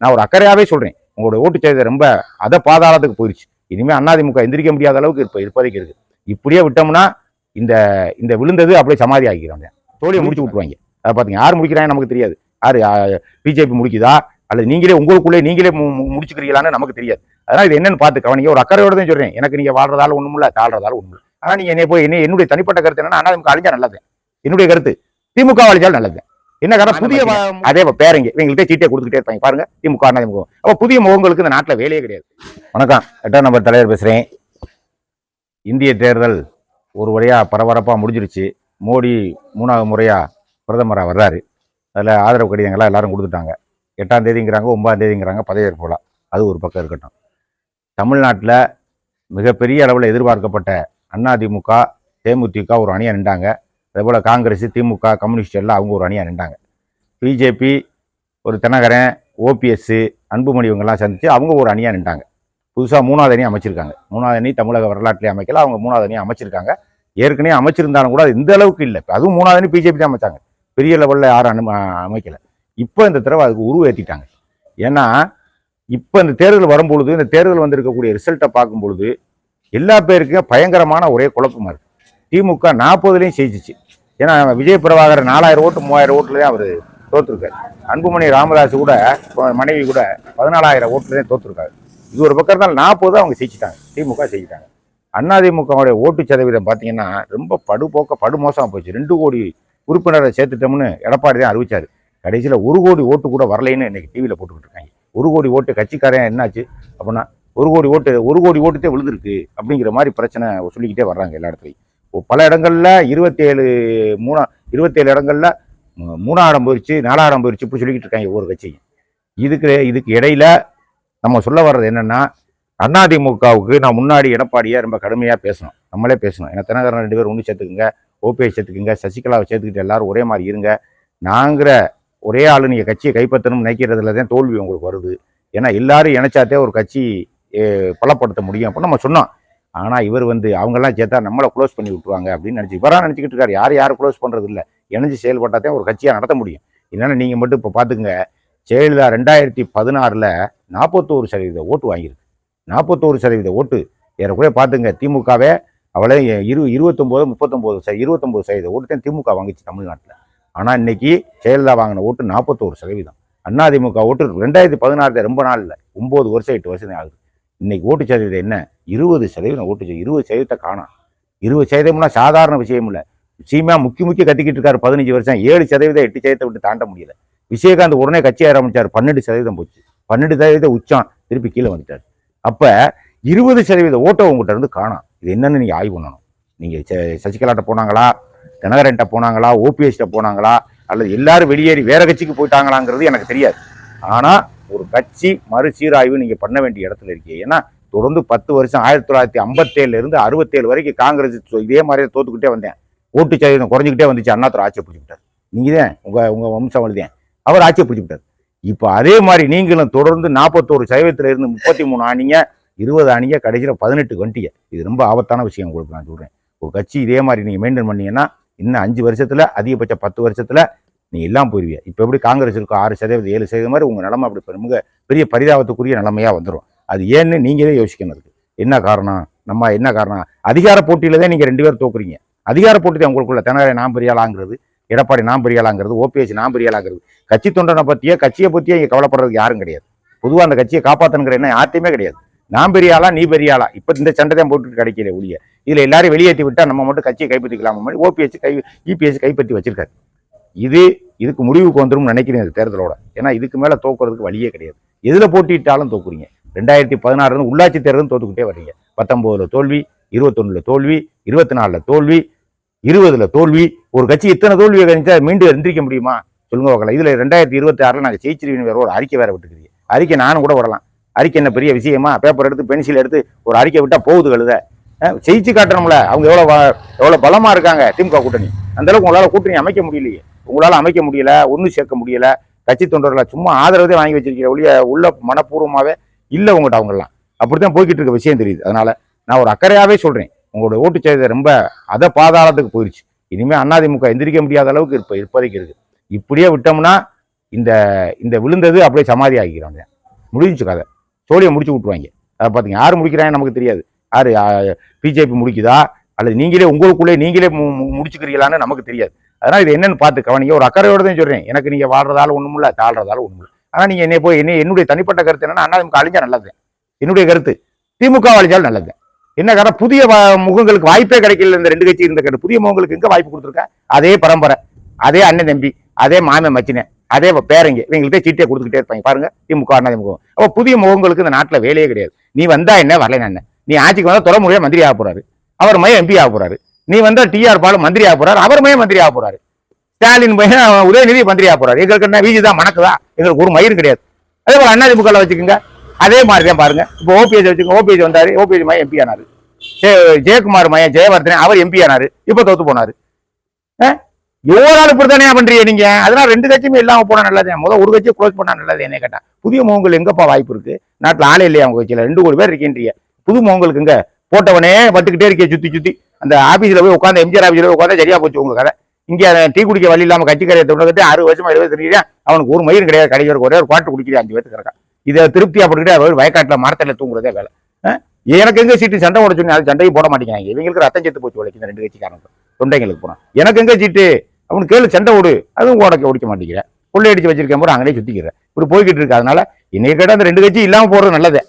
நான் ஒரு அக்கறையாகவே சொல்கிறேன் உங்களோட ஓட்டு ரொம்ப அதை பாதாளத்துக்கு போயிடுச்சு இனிமேல் அதிமுக எந்திரிக்க முடியாத அளவுக்கு இப்போ இருப்பதைக்கு இருக்குது இப்படியே விட்டோம்னா இந்த இந்த விழுந்தது அப்படியே சமாதி ஆகிக்கிறாங்க தோழியை முடிச்சு விட்டுருவாங்க. அதை பார்த்தீங்க யார் முடிக்கிறாங்க நமக்கு தெரியாது. யாரு பிஜேபி முடிக்குதா? அல்லது நீங்களே உங்களுக்குள்ளே நீங்களே மு- முடிச்சுக்கிறீங்களான்னு நமக்கு தெரியாது. அதனால் இது என்னன்னு பார்த்து கவனிங்க. ஒரு அக்கறையோட தான் சொல்கிறேன் எனக்கு நீங்கள் வாழ்றதால ஒன்றும் இல்லை தாழ்றதால ஒன்றும் இல்லை ஆனால் நீங்கள் என்னை போய் என்ன என்னுடைய தனிப்பட்ட கருத்து என்னன்னா அதிமுக அழிஞ்சா நல்லது. என்னுடைய கருத்து திமுக அழிஞ்சால் நல்லது. என்ன காரணம் புதிய அதே பேரங்க. இவங்கள்ட்ட சீட்டை கொடுத்துக்கிட்டே இருப்பாங்க. பாருங்க. திமுக அதிமுக. அப்ப புதிய முகங்களுக்கு இந்த நாட்டுல வேலையே கிடையாது. வணக்கம். எட்டாம் நம்பர் தலைவர் பேசுறேன். இந்திய தேர்தல் ஒரு வழியா பரபரப்பா முடிஞ்சிருச்சு. மோடி மூணாவது முறையா பிரதமரா வர்றாரு. அதுல ஆதரவு கடிதங்கள்லாம் எல்லாரும் கொடுத்துட்டாங்க. எட்டாம் தேதிங்கிறாங்க ஒன்பதாம் தேதிங்கிறாங்க பதவியேற்பு விழா. அது ஒரு பக்கம் இருக்கட்டும். தமிழ்நாட்டில் மிகப்பெரிய அளவில் எதிர்பார்க்கப்பட்ட அதிமுக தேமுதிக ஒரு அணியாக நின்றாங்க. அதேபோல் காங்கிரஸ் திமுக கம்யூனிஸ்ட் எல்லாம் அவங்க ஒரு அணியாக நின்றாங்க. பிஜேபி ஒரு தினகரன் ஓபிஎஸ்ஸு அன்புமணி இவங்கெல்லாம் சந்தித்து அவங்க ஒரு அணியாக நின்றாங்க. புதுசாக மூணாவது அணி அமைச்சிருக்காங்க. மூணாவது அணி தமிழக வரலாற்றிலே அமைக்கல அவங்க மூணாவது அணி அமைச்சிருக்காங்க. ஏற்கனவே அமைச்சிருந்தாலும் கூட இந்த அளவுக்கு இல்லை. அதுவும் மூணாவது அணி பிஜேபி தான் அமைச்சாங்க. பெரிய லெவலில் யாரும் அனு அமைக்கலை. இப்போ இந்த தடவை அதுக்கு உருவேற்றிட்டாங்க ஏன்னா இப்போ இந்த தேர்தல் வரும்பொழுது இந்த தேர்தல் வந்திருக்கக்கூடிய ரிசல்ட்டை பார்க்கும் பொழுது எல்லா பேருக்கும் பயங்கரமான ஒரே குழப்பமாக இருக்குது திமுக நாற்பதுலேயும் ஜெயிச்சிச்சு. ஏன்னா விஜய் பிரபாகர் நாலாயிரம் ஓட்டு மூவாயிரம் ஓட்டில் தான் அவர் தோற்றுருக்கார் அன்புமணி ராமதாஸ் கூட மனைவி கூட பதினாலாயிரம் ஓட்டுல தான் தோத்துருக்காரு. இது ஒரு பக்கம் இருந்தாலும் நாற்பது அவங்க ஜெயிச்சிட்டாங்க. திமுக ஜெயிச்சிட்டாங்க. அதிமுகவுடைய ஓட்டு சதவீதம் பார்த்தீங்கன்னா ரொம்ப படுபோக்க படுமோசமாக போச்சு. ரெண்டு கோடி உறுப்பினரை சேர்த்துட்டோம்னு எடப்பாடி தான் அறிவிச்சாரு. கடைசியில் ஒரு கோடி ஓட்டு கூட வரலைன்னு இன்றைக்கி டிவியில் போட்டுக்கிட்டு இருக்காங்க. ஒரு கோடி ஓட்டு கட்சிக்காரன் என்னாச்சு? அப்படின்னா ஒரு கோடி ஓட்டு ஒரு கோடி ஓட்டுத்தே விழுந்திருக்கு அப்படிங்கிற மாதிரி பிரச்சனை சொல்லிக்கிட்டே வர்றாங்க எல்லா இடத்துலையும். பல இடங்களில் இருபத்தேழு மூணா இருபத்தேழு இடங்களில் மூ- மூணாயிரம் போயிடுச்சு நாலாயிரம் போயிடுச்சு இப்படி சொல்லிக்கிட்டு இருக்காங்க ஒவ்வொரு கட்சியும். இதுக்கு இதுக்கு இடையில நம்ம சொல்ல வர்றது என்னென்னா அதிமுகவுக்கு நான் முன்னாடி எடப்பாடியை ரொம்ப கடுமையாக பேசணும். நம்மளே பேசணும். ஏன்னா தினகரன் ரெண்டு பேரும் ஒன்று சேர்த்துக்குங்க ஓபிஎஸ் சேர்த்துக்குங்க சசிகலாவை சேர்த்துக்கிட்டு எல்லாரும் ஒரே மாதிரி இருங்க. நாங்கிற ஒரே ஆளு நீங்கள் கட்சியை கைப்பற்றணும்னு நினைக்கிறதுல தான் தோல்வி உங்களுக்கு வருது. ஏன்னா எல்லாரும் இணைச்சாத்தே ஒரு கட்சி பலப்படுத்த முடியும். அப்படின்னு நம்ம சொன்னோம் ஆனால் இவர் வந்து அவங்கெல்லாம் சேர்த்தா நம்மளை க்ளோஸ் பண்ணி விட்டுருவாங்க அப்படின்னு நினச்சி இவராக நினச்சிக்கிட்டு இருக்காரு. யார் யாரும் க்ளோஸ் பண்ணுறது இல்லை இணைஞ்சு செயல்பட்டால் தான் ஒரு கட்சியாக நடத்த முடியும். இல்லைன்னா நீங்கள் மட்டும் இப்போ பார்த்துக்குங்க ஜெயலலிதா ரெண்டாயிரத்தி பதினாறில் நாற்பத்தோரு சதவீத ஓட்டு வாங்கியிருக்கு. நாற்பத்தோரு சதவீத ஓட்டு. ஏறக்குறைய பார்த்துங்க திமுகவே அவளே இரு இருபத்தொம்போது முப்பத்தொம்போது ச இருபத்தொம்போது சதவீத ஓட்டு தான் திமுக வாங்கிச்சு தமிழ்நாட்டில். ஆனால் இன்னைக்கு ஜெயலலிதா வாங்கின ஓட்டு நாற்பத்தோரு சதவீதம். அதிமுக ஓட்டு ரெண்டாயிரத்தி பதினாறு ரொம்ப நாள் இல்லை ஒம்பது வருஷம் எட்டு வருஷம் ஆகுது. இன்னைக்கு ஓட்டு சதவீதம் என்ன? இருபது சதவீதம் ஓட்டு சதவீதம். இருபது சதவீதத்தை காணும். இருபது சதவீதம்னா சாதாரண விஷயம் இல்லை. சீமா முக்கி முக்கி கத்திக்கிட்டு இருக்காரு பதினஞ்சு வருஷம். ஏழு சதவீதம் எட்டு சதவீதத்தை விட்டு தாண்ட முடியல. விஜயகாந்த் உடனே கட்சி ஆரம்பித்தார் பன்னெண்டு சதவீதம் போச்சு. பன்னெண்டு சதவீதம் உச்சம். திருப்பி கீழே வந்துட்டார். அப்போ இருபது சதவீத ஓட்டை உங்கள்கிட்ட இருந்து காணும். இது என்னன்னு நீங்கள் ஆய்வு பண்ணணும். நீங்கள் ச- சசிகலாட்ட போனாங்களா? தினகரன்ட்ட போனாங்களா? ஓபிஎஸ்ட்ட போனாங்களா? அல்லது எல்லாரும் வெளியேறி வேற கட்சிக்கு போயிட்டாங்களாங்கிறது எனக்கு தெரியாது. ஆனால் ஒரு கட்சி மறுசீராய்வு நீங்கள் பண்ண வேண்டிய இடத்துல இருக்கீங்க. ஏன்னா தொடர்ந்து பத்து வருஷம் ஆயிரத்தி தொள்ளாயிரத்தி ஐம்பத்தேழுல இருந்து அறுபத்தேழு வரைக்கும் காங்கிரஸ் இதே மாதிரி தோத்துக்கிட்டே வந்தேன். ஓட்டு சதவீதம் குறைஞ்சிக்கிட்டே வந்துச்சு. அண்ணாத்துறை ஆட்சியை பிடிச்சிக்கிட்டார் நீங்கள் தான் உங்கள் உங்கள் வம்சாவளி தான் அவர் ஆட்சியை பிடிச்சிக்கிட்டார் இப்போ அதே மாதிரி நீங்களும் தொடர்ந்து நாற்பத்தோரு சதவீதத்தில் இருந்து முப்பத்தி மூணு ஆனீங்க இருபது ஆனீங்க கடைசியில் பதினெட்டு வண்டிங்க இது ரொம்ப ஆபத்தான விஷயம் உங்களுக்கு நான் சொல்கிறேன் ஒரு கட்சி இதே மாதிரி நீங்கள் மெயின்டைன் பண்ணீங்கன்னா இன்னும் அஞ்சு வருஷத்தில் அதிகபட்ச பத்து வருஷத்தில் நீ எல்லாம் போயிருவியா? இப்போ எப்படி காங்கிரஸ் இருக்கும் ஆறு சதவீதம் ஏழு சதவீதம் மாதிரி உங்க நிலைமை அப்படி மிக பெரிய பரிதாபத்துக்குரிய நிலைமையா வந்துடும் அது ஏன்னு நீங்களே யோசிக்கணும் அதுக்கு என்ன காரணம்? நம்ம என்ன காரணம்? அதிகார போட்டியில் தான் நீங்க ரெண்டு பேரும் தோக்குறீங்க. அதிகார போட்டி தான் உங்களுக்குள்ள. தினகரை நான் பெரியாளாங்கிறது எடப்பாடி நான் பெரியாளாங்கிறது ஓபிஎஸ் நான் பெரியாளாங்கிறது கட்சி தொண்டனை பத்தியே கட்சியை பற்றியே இங்கே கவலைப்படுறதுக்கு யாரும் கிடையாது. பொதுவாக அந்த கட்சியை காப்பாற்றணுங்கிற என்ன யார்த்தையுமே கிடையாது. நான் பெரியாளா நீ பெரியாளா இப்ப இந்த சண்டை தான் போட்டு கிடைக்கல ஒழிய. இதுல எல்லாரும் வெளியேற்றி விட்டா நம்ம மட்டும் கட்சியை கைப்பற்றிக்கலாம்? மாதிரி ஓபிஎஸ் கை இபிஎஸ் கைப்பற்றி வச்சிருக்காரு. இது இதுக்கு முடிவுக்கு வந்துடும் நினைக்கிறேன் இந்த தேர்தலோட. ஏன்னா இதுக்கு மேலே தோக்குறதுக்கு வழியே கிடையாது. எதில் போட்டிட்டாலும் தோக்குறீங்க. ரெண்டாயிரத்தி பதினாறுல உள்ளாட்சி தேர்தலும் தோத்துக்கிட்டே வர்றீங்க. பத்தொம்போதில் தோல்வி இருபத்தொன்னுல தோல்வி இருபத்தி நாலில் தோல்வி இருபதுல தோல்வி. ஒரு கட்சி இத்தனை தோல்வியை கணிச்சா மீண்டும் எந்திரிக்க முடியுமா? சொல்லுங்க பார்க்கலாம் இதில் ரெண்டாயிரத்தி இருபத்தி ஆறில் நாங்கள் ஜெயிச்சிருவீங்க வேற ஒரு அறிக்கை வேற விட்டுக்கிறீங்க அறிக்கை நானும் கூட விடலாம். அறிக்கை என்ன பெரிய விஷயமா? பேப்பர் எடுத்து பென்சில் எடுத்து ஒரு அறிக்கை விட்டால் போகுது கழுத. ஜெயிச்சு காட்டணும்ல. அவங்க எவ்வளோ எவ்வளோ பலமாக இருக்காங்க திமுக கூட்டணி. அந்தளவுக்கு உங்களால் கூட்டணி அமைக்க முடியலையே. உங்களால் அமைக்க முடியல ஒன்றும் சேர்க்க முடியல. கட்சி தொண்டர்களை சும்மா ஆதரவதே வாங்கி வச்சிருக்கிற ஒழிய உள்ள மனப்பூர்வமாகவே இல்லை உங்கள்கிட்ட அவங்கெல்லாம். அப்படித்தான் போய்கிட்டு இருக்க விஷயம் தெரியுது. அதனால நான் ஒரு அக்கறையாகவே சொல்கிறேன் உங்களோட ஓட்டு சதவீதம் ரொம்ப அத பாதாளத்துக்கு போயிடுச்சு இனிமேல் அதிமுக எந்திரிக்க முடியாத அளவுக்கு இப்போ இப்போதைக்கு இருக்குது இப்படியே விட்டோம்னா இந்த இந்த விழுந்தது அப்படியே சமாதி ஆகிக்கிறாங்க முடிஞ்சு கதை. சோழியை முடிச்சு விட்ருவாங்க அதை பார்த்தீங்க. யார் முடிக்கிறாங்க நமக்கு தெரியாது. யார் பிஜேபி முடிக்குதா? அல்லது நீங்களே உங்களுக்குள்ளே நீங்களே மு- முடிச்சுக்கிறீங்களான்னு நமக்கு தெரியாது. அதனால் இது என்னன்னு பார்த்து கவனிங்க. ஒரு அக்கறையோடு தான் சொல்கிறேன் எனக்கு நீங்கள் வாழ்றதால ஒன்றும் இல்லை தாழ்றதால ஒன்றும் இல்லை. ஆனால் நீங்கள் என்னை போய் என்ன என்னுடைய தனிப்பட்ட கருத்து என்னன்னா அண்ணா திமுக அழிஞ்சா நல்லது. என்னுடைய கருத்து திமுக அழிஞ்சாலும் நல்லது. என்ன காரணம்? புதிய முகங்களுக்கு வாய்ப்பே கிடைக்கல இந்த ரெண்டு கட்சி இருந்த கட்டு புதிய முகங்களுக்கு எங்கே வாய்ப்பு கொடுத்துருக்கேன் அதே பரம்பரை அதே அண்ணன் தம்பி அதே மாமன் மச்சினே அதே பேரங்க இவங்கள்ட்ட சீட்டே கொடுத்துக்கிட்டே இருப்பாங்க. பாருங்க திமுக அண்ணா திமுக. அப்போ புதிய முகங்களுக்கு இந்த நாட்டில் வேலையே கிடையாது. நீ வந்தா என்ன வரலன்னு என்ன? நீ ஆட்சிக்கு வந்தால் துறைமுறையா மந்திரி ஆக போறாரு. அவர் மையம் எம்பி ஆக போறாரு. நீ வந்தா டிஆர் பாலு மந்திரி ஆக போறாரு. அவர் மையம் மந்திரி ஆக போறாரு. ஸ்டாலின் பையன் உதயநிதி மந்திரி ஆக போறாரு. எங்களுக்கு என்ன வீதி தான் மணக்குதா? எங்களுக்கு ஒரு மயிர் கிடையாது. அதே போல அண்ணா வச்சுக்கோங்க. அதே மாதிரி தான் பாருங்க. இப்போ ஓபிஎஸ் வச்சுக்கோங்க. ஓபிஎஸ் வந்தாரு. ஓபிஎஸ் மையம் எம்பி ஆனாரு. ஜெயக்குமார் மையம் ஜெயவர்தனே அவர் எம்பி ஆனாரு. இப்போ தோத்து போனாரு. எவ்வளவு இப்படித்தானே பண்றீங்க நீங்க? அதனால ரெண்டு கட்சியுமே இல்லாம போனா நல்லது முதல் ஒரு கட்சியை க்ளோஸ் பண்ணா நல்லது என்ன கேட்டா. புதிய முகங்கள் எங்கப்பா வாய்ப்பு இருக்கு? நாட்டுல ஆளே இல்லையா அவங்க கட்சியில? ரெண்டு கோடி பேர் இருக்கின்றீங்க. புது முகங்களுக்கு எங்க போட்டவனே பட்டுக்கிட்டே இருக்கே சுத்தி சுத்தி. அந்த ஆபீஸ்ல போய் உட்காந்து எம்ஜிஆர் ஆபீஸ்ல போய் உட்காந்து சரியா போச்சு உங்க கதை. இங்கே டீ குடிக்க வழி இல்லாம கட்சி கரையை அறுபது வருஷமா இருபது தெரியுதா அவனுக்கு ஒரு மயிரும் கிடையாது கடைக்கு ஒரே ஒரு பாட்டு குடிக்கிறேன் அஞ்சு பேருக்கு இருக்கா இதை திருப்தி போட்டுக்கிட்டே அவர் வயக்காட்டுல மரத்துல தூங்குறதே வேலை. எனக்கு எங்க சீட்டு? சண்டை போட அது சண்டையும் போட மாட்டேங்கிறாங்க. இவங்களுக்கு ரத்தம் செத்து போச்சு உழைக்கு இந்த ரெண்டு கட்சிக்காரங்க தொண்டைங்களுக்கு போனோம் எனக்கு எங்க சீட்டு? அவனுக்கு கேளு சண்டை ஓடு அதுவும் உடக்க ஓடிக்க மாட்டேங்கிறேன் கொள்ளையடிச்சு வச்சிருக்கேன் போற அங்கேயே சுத்திக்கிறேன் இப்படி போய்கிட்டு இருக்கு. அதனால இன்னைக்கு கேட்டால் அந்த ரெண்டு கட்சி இல்லாமல் போறது நல்லது.